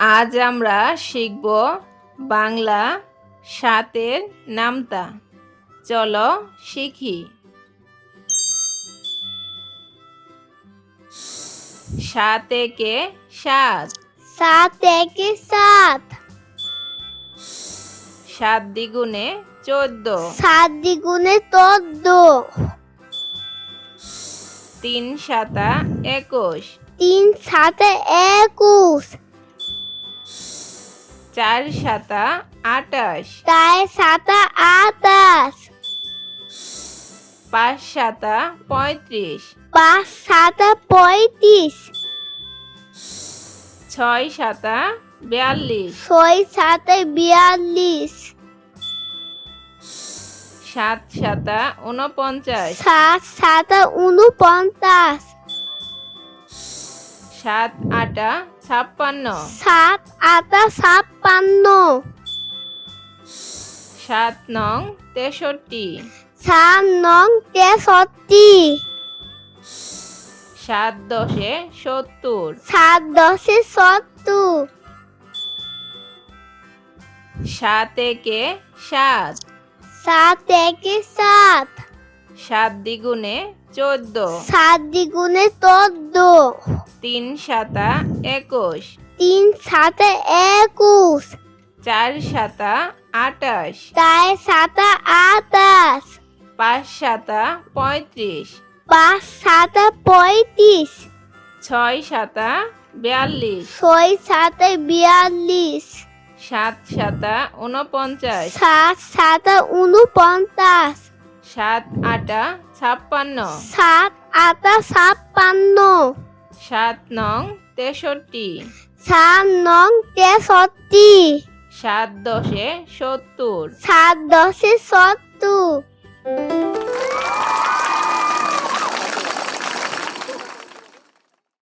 আজ আমরা শিখব বাংলা সাতের নামতা। চলো শিখি। সাত একে সাত। সাত একে সাত। সাত দ্বিগুণে চোদ্দ। সাত দ্বিগুণে চোদ্দ। তিন সাতা একুশ। তিন সাতে একুশ। চার সাতা আটাশ। চার সাতা আটাশ। পাঁচ সাতা পঁয়ত্রিশ। পাঁচ সাতা পঁয়ত্রিশ। ছয় সাতা বিয়াল্লিশ। ছয় সাতে বিয়াল্লিশ। সাত সাতা উনপঞ্চাশ সাত সাতা উনপঞ্চাশ সাত আটা ছাপ্পান্ন। সাত আটা ছাপ্পান্ন। সাত নং তেষট্টি। সাত নং তেষট্টি। সাত দশে সত্তর। সাত দশে সত্তর। সাত একে সাত। সাত একে সাত। সাত দ্বিগুণে চোদ্দ। সাত দ্বিগুণে চোদ্দ। তিন সাতা একুশ। তিন সাতে একুশ। চার সাতা আটাশ। চার সাতা আটাশ। পাঁচ সাতা পঁয়ত্রিশ। পাঁচ সাতা পঁয়ত্রিশ। ছয় সাতা বিয়াল্লিশ। ছয় সাতে বিয়াল্লিশ। সাত সাতা উনপঞ্চাশ সাত সাতা উনপঞ্চাশ সাত আটা ছাপ্পান্ন। সাত আটা ছাপ্পান্ন। সাত নং তেষট্টি। সাত নং তেষট্টি। সাত দশে সত্তর। সাত দশে সত্তর।